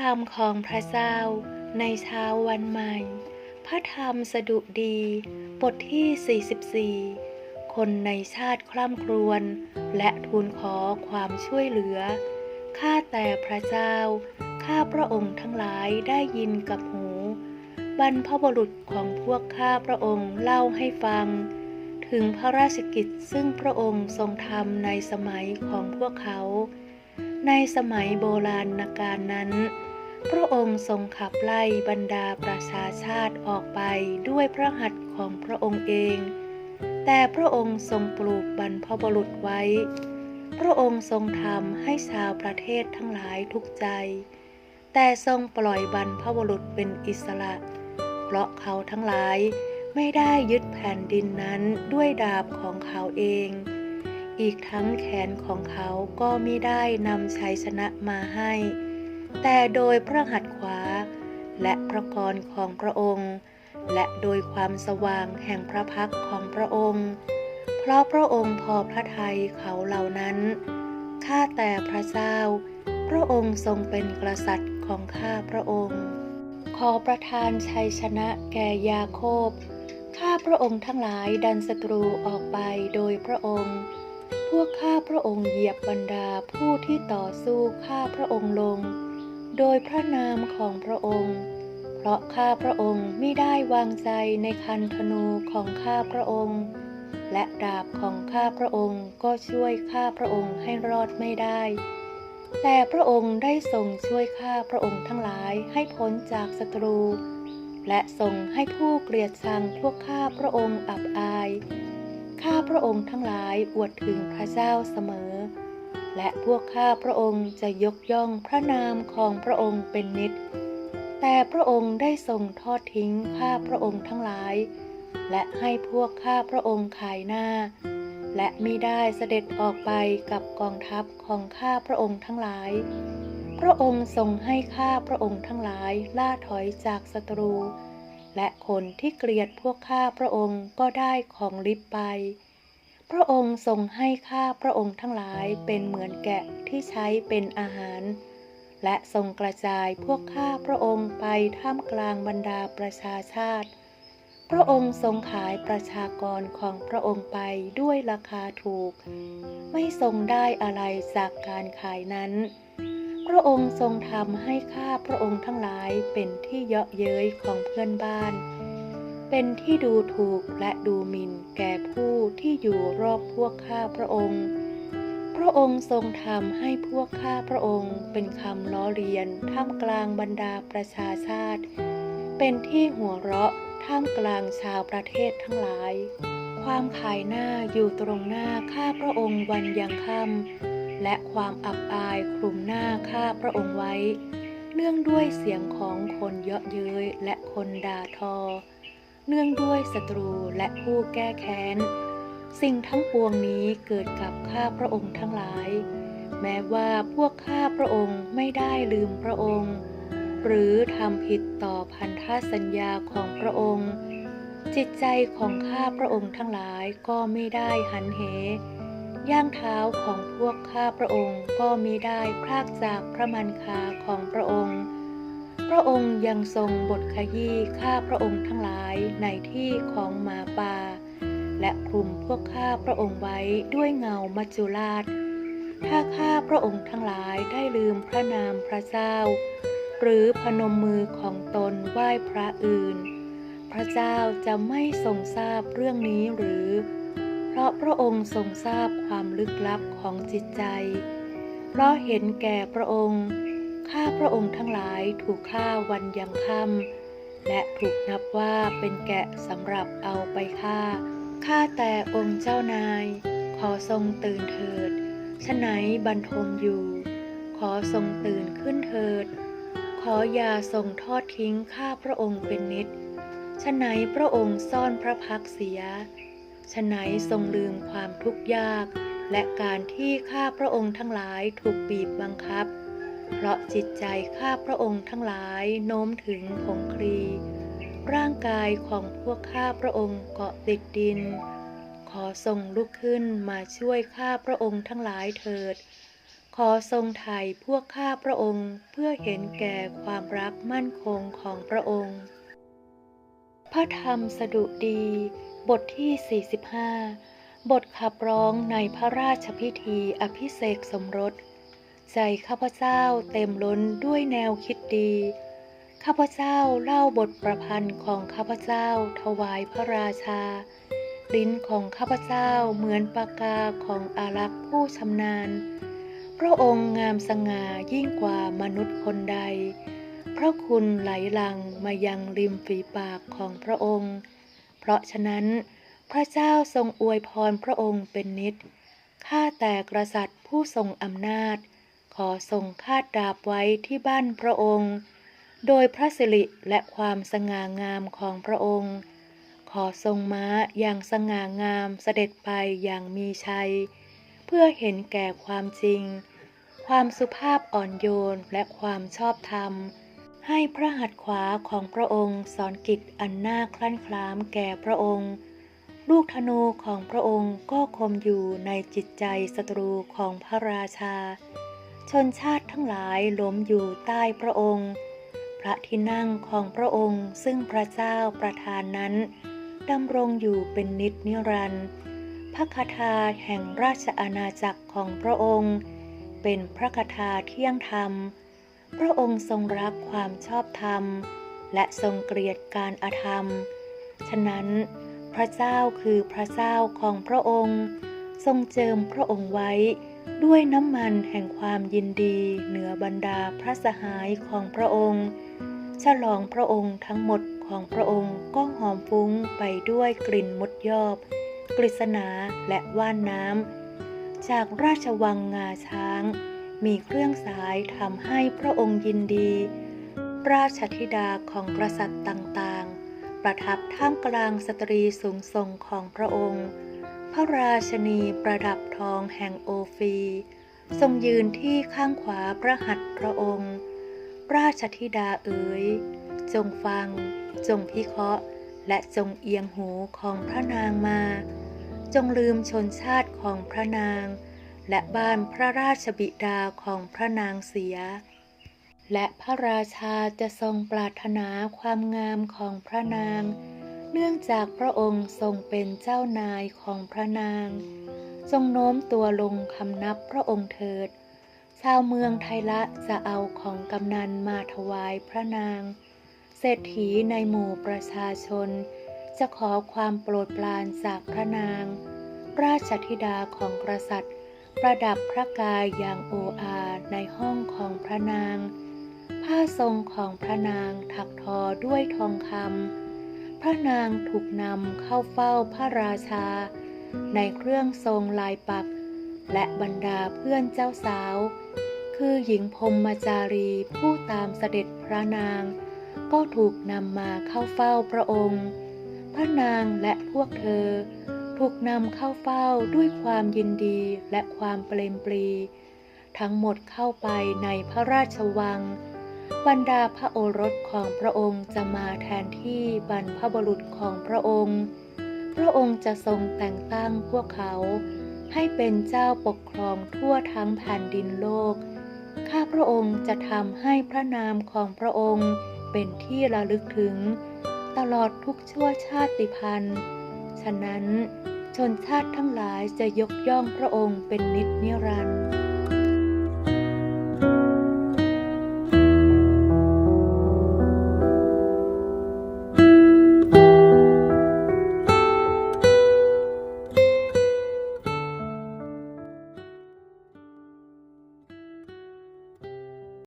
ธรรมของพระเจ้าในเช้าวันใหม่ พระธรรมสดุดี บทที่ 44 คนในชาติคร่ำครวญและทูลขอความช่วยเหลือ ข้าแต่พระเจ้า ข้าพระองค์ทั้งหลายได้ยินกับหู บรรพบุรุษของพวกข้าพระองค์เล่าให้ฟัง ถึงพระราชกิจซึ่งพระองค์ทรงทำในสมัยของพวกเขา ในสมัยโบราณการนั้น พระองค์ทรงขับไล่บรรดาประชาชาติออกไปด้วยพระหัตถ์ของพระองค์เอง แต่พระองค์ทรงปลูกบรรพบุรุษไว้ พระองค์ทรงทำให้ชาวประเทศทั้งหลายทุกข์ใจ แต่ทรงปล่อยบรรพบุรุษเป็นอิสระ เพราะเขาทั้งหลายไม่ได้ยึดแผ่นดินนั้นด้วยดาบของเขาเอง อีกทั้งแขนของเขาก็ไมิได้นำชัยชนะมาให้ แต่โดยพระหัตถ์ขวา และพระกรของพระองค์ และโดยความสว่างแห่งพระพักของพระองค์ เพราะพระองค์พอพระทัยเขาเหล่านั้น ข้าแต่พระเจ้า พระองค์ทรงเป็นกษัตริย์ของข้าพระองค์ ขอประทานชัยชนะแก่ยาโคบ ข้าพระองค์ทั้งหลายดันศัตรูออกไปโดยพระองค์พวกข้าพระองค์เหยียบบรรดาผู้ที่ต่อสู้ข้าพระองค์ลง โดยพระนามของพระองค์ เพราะข้าพระองค์ไม่ได้วางใจในคันธนูของข้าพระองค์ และดาบของข้าพระองค์ก็ช่วยข้าพระองค์ให้รอดไม่ได้ แต่พระองค์ได้ทรงช่วยข้าพระองค์ทั้งหลายให้พ้นจากศัตรู และทรงให้ผู้เกลียดชังพวกข้าพระองค์อับอาย ข้าพระองค์ทั้งหลายอวดถึงพระเจ้าเสมอ และพวกข้าพระองค์จะยกย่องพระนามของพระองค์เป็นนิจแต่พระองค์ได้ทรงทอดทิ้งข้าพระองค์ทั้งหลาย และให้พวกข้าพระองค์ขายหน้า และมิได้เสด็จออกไปกับกองทัพของข้าพระองค์ทั้งหลาย พระองค์ทรงให้ข้าพระองค์ทั้งหลายล่าถอยจากศัตรู และคนที่เกลียดพวกข้าพระองค์ก็ได้ของลิบไป พระองค์ทรงให้ข้าพระองค์ทั้งหลายเป็นเหมือนแกะที่ใช้เป็นอาหาร และทรงกระจายพวกข้าพระองค์ไปท่ามกลางบรรดาประชาชาติ พระองค์ทรงขายประชากรของพระองค์ไปด้วยราคาถูก ไม่ทรงได้อะไรจากการขายนั้น พระองค์ทรงทำให้ข้าพระองค์ทั้งหลายเป็นที่เยาะเย้ยของเพื่อนบ้าน เป็นที่ดูถูกและดูหมิ่นแก่ผู้ที่อยู่รอบพวกข้าพระองค์ พระองค์ทรงทำให้พวกข้าพระองค์เป็นคำล้อเลียนท่ามกลางบรรดาประชาชาติ เป็นที่หัวเราะท่ามกลางชาวประเทศทั้งหลาย ความขายหน้าอยู่ตรงหน้าข้าพระองค์วันยังค่ำและความอับอายคลุมหน้าข้าพระองค์ไว้ เนื่องด้วยเสียงของคนเยาะเย้ยและคนด่าทอ เนื่องด้วยศัตรูและผู้แก้แค้น สิ่งทั้งปวงนี้เกิดกับข้าพระองค์ทั้งหลาย แม้ว่าพวกข้าพระองค์ไม่ได้ลืมพระองค์ หรือทำผิดต่อพันธสัญญาของพระองค์ จิตใจของข้าพระองค์ทั้งหลายก็ไม่ได้หันเหย่างเท้าของพวกข้าพระองค์ก็มิได้พรากจากพระมันคาของพระองค์ พระองค์ยังทรงบทขยี้ข้าพระองค์ทั้งหลายในที่ของหมาป่า และคลุมพวกข้าพระองค์ไว้ด้วยเงามัจจุราช ถ้าข้าพระองค์ทั้งหลายได้ลืมพระนามพระเจ้า หรือพนมมือของตนไหว้พระอื่น พระเจ้าจะไม่ทรงทราบเรื่องนี้หรือ เพราะพระองค์ทรงทราบความลึกลับของจิตใจ เพราะเห็นแก่พระองค์ ข้าพระองค์ทั้งหลายถูกฆ่าวันยังค่ำและถูกนับว่าเป็นแกะสำหรับเอาไปฆ่า ข้าแต่องค์เจ้านาย ขอทรงตื่นเถิดฉะไหนบรรทมอยู่ ขอทรงตื่นขึ้นเถิด ขออย่าทรงทอดทิ้งข้าพระองค์เป็นนิดฉะไหนพระองค์ซ่อนพระพักเสียฉะไหนทรงลืมความทุกข์ยาก และการที่ข้าพระองค์ทั้งหลายถูกบีบบังคับ เพราะจิตใจข้าพระองค์ทั้งหลายโน้มถึงผงครี ร่างกายของพวกข้าพระองค์เกาะติดดิน ขอทรงลุกขึ้นมาช่วยข้าพระองค์ทั้งหลายเถิดขขอทรงไถ่พวกข้าพระองค์เพื่อเห็นแก่ความรักมั่นคงของพระองค์ พระธรรมสดุดี บทที่ 45 บทขับร้องในพระราชพิธีอภิเษกสมรส ใจข้าพเจ้าเต็มล้นด้วยแนวคิดดี ข้าพเจ้าเล่าบทประพันธ์ของข้าพเจ้าถวายพระราชา ลิ้นของข้าพเจ้าเหมือนปากกาของอารักษ์ผู้ชำนาญ พระองค์งามสง่ายิ่งกว่ามนุษย์คนใด พระคุณไหลหลังมายังริมฝีปากของพระองค์ เพราะฉะนั้น พระเจ้าทรงอวยพรพระองค์เป็นนิดข้าแต่กษัตริย์ผู้ทรงอำนาจ อทรงคาดดาบไว้ที่บ้านพระองค์ โดยพระสิริและความสง่างามของพระองค์ ขอทรงม้าอย่างสง่างามเสด็จไปอย่างมีชัย เพื่อเห็นแก่ความจริง ความสุภาพอ่อนโยนและความชอบธรรม ให้พระหัตถ์ขวาของพระองค์สอนกิจอันน่าคลั่นคล้ามแก่พระองค์ลูกธนูของพระองค์ก็คมอยู่ในจิตใจศัตรูของพระราชา ชนชาติทั้งหลายล้มอยู่ใต้พระองค์ พระที่นั่งของพระองค์ซึ่งพระเจ้าประทานนั้นดำรงอยู่เป็นนิจนิรันดร์พระคาถาแห่งราชอาณาจักรของพระองค์ เป็นพระคาถาเที่ยงธรรม พระองค์ทรงรักความชอบธรรม และทรงเกลียดการอาธรรม ฉะนั้นพระเจ้าคือพระเจ้าของพระองค์ ทรงเจิมพระองค์ไว้ ด้วยน้ำมันแห่งความยินดีเหนือบรรดาพระสหายของพระองค์ ฉลองพระองค์ทั้งหมดของพระองค์ก็หอมฟุ้งไปด้วยกลิ่นมดยอบ กฤษณาและว่านน้ำ จากราชวังงาช้าง มีเครื่องสายทำให้พระองค์ยินดี ราชธิดาของกษัตริย์ต่างๆ ประทับท่ามกลางสตรีสูงส่งของพระองค์ ระราชนีประดับทองแห่งโอฟีทรงยืนที่ข้างขวาพระหัตถ์พระองค์ ราชธิดาเอ๋ย จงฟัง จงพิเคราะห์ และจงเอียงหูของพระนางมา จงลืมชนชาติของพระนาง และบ้านพระราชบิดาของพระนางเสีย และพระราชาจะทรงปรารถนาความงามของพระนาง เนื่องจากพระองค์ทรงเป็นเจ้านายของพระนาง ทรงโน้มตัวลงคำนับพระองค์เถิด ชาวเมืองไทละจะเอาของกำนันมาถวายพระนาง เศรษฐีในหมู่ประชาชน จะขอความโปรดปรานจากพระนาง ราชธิดาของกษัตริย์ ประดับพระกายอย่างโออาในห้องของพระนาง ผ้าทรงของพระนางถักทอด้วยทองคำ พระนางถูกนำเข้าเฝ้าพระราชา ในเครื่องทรงลายปัก และบรรดาเพื่อนเจ้าสาว คือหญิงพรหมจารีผู้ตามเสด็จพระนาง ก็ถูกนำมาเข้าเฝ้าพระองค์ พระนางและพวกเธอ ถูกนำเข้าเฝ้าด้วยความยินดีและความเปรมปรี ทั้งหมดเข้าไปในพระราชวัง บรรดาพระโอรสของพระองค์จะมาแทนที่บรรพบุรุษของพระองค์ พระองค์จะทรงแต่งตั้งพวกเขา ให้เป็นเจ้าปกครองทั่วทั้งแผ่นดินโลก ข้าพระองค์จะทำให้พระนามของพระองค์เป็นที่ระลึกถึง ตลอดทุกชั่วชาติพันธุ์ ฉะนั้นชนชาติทั้งหลายจะยกย่องพระองค์เป็นนิจนิรันดร์